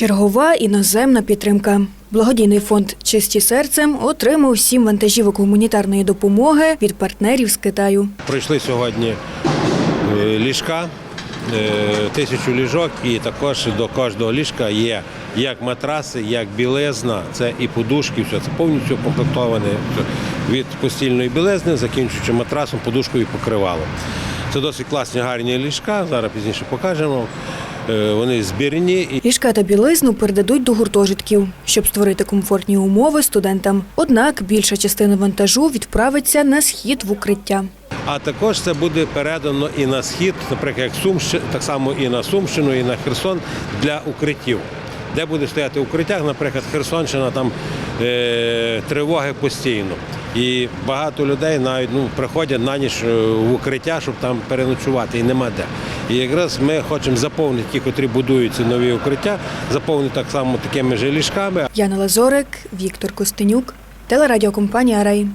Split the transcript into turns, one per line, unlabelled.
Чергова іноземна підтримка. Благодійний фонд Чисті серцем отримав сім вантажівок гуманітарної допомоги від партнерів з Китаю.
Прийшли сьогодні е, ліжка, е, тисячу ліжок, і також до кожного ліжка є як матраси, як білизна, це і подушки, все це повністю укомплектоване від постільної білизни, закінчуючи матрасом, подушкою і покривалом. Це досить класні гарні ліжка. Зараз пізніше покажемо. Е, Вони збірні
Ліжка та білизну передадуть до гуртожитків, щоб створити комфортні умови студентам. Однак більша частина вантажу відправиться на схід в укриття.
А також це буде передано і на схід, наприклад, як Сумщина, так само і на Сумщину, і на Херсон для укриттів. Де буде стояти укриття, наприклад, Херсонщина, там е, тривоги постійно. І багато людей навіть ну, приходять на ніч е, в укриття, щоб там переночувати, і нема де. І якраз ми хочемо заповнити ті, котрі будують ці нові укриття, заповнити так само такими же ліжками,
Яна Лазорик, Віктор Костенюк, телерадіокомпанія Рей.